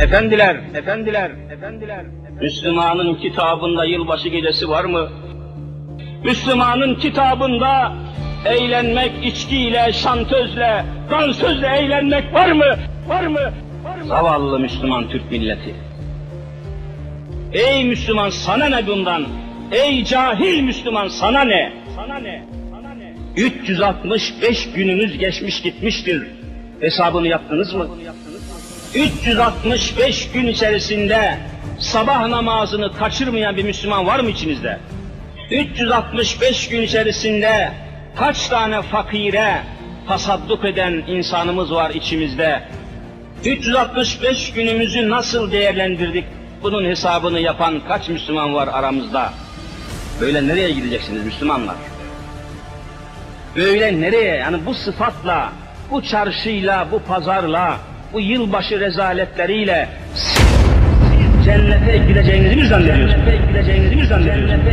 Efendiler, efendiler, efendiler. Müslümanın kitabında yılbaşı gecesi var mı? Müslümanın kitabında eğlenmek içkiyle, şantözle, dansözle eğlenmek var mı? Var mı? Var mı? Zavallı Müslüman Türk milleti. Ey Müslüman sana ne bundan? Ey cahil Müslüman sana ne? Sana ne? Sana ne? 365 gününüz geçmiş gitmiştir. Hesabını yaptınız mı? 365 gün içerisinde sabah namazını kaçırmayan bir Müslüman var mı içinizde? 365 gün içerisinde kaç tane fakire tasadduk eden insanımız var içimizde? 365 günümüzü nasıl değerlendirdik? Bunun hesabını yapan kaç Müslüman var aramızda? Böyle nereye gideceksiniz Müslümanlar? Böyle nereye? Yani bu sıfatla, bu çarşıyla, bu pazarla, bu yılbaşı rezaletleriyle siz cennete gideceğinizi mi zannediyorsunuz? Cennete gideceğinizi mi zannediyorsunuz?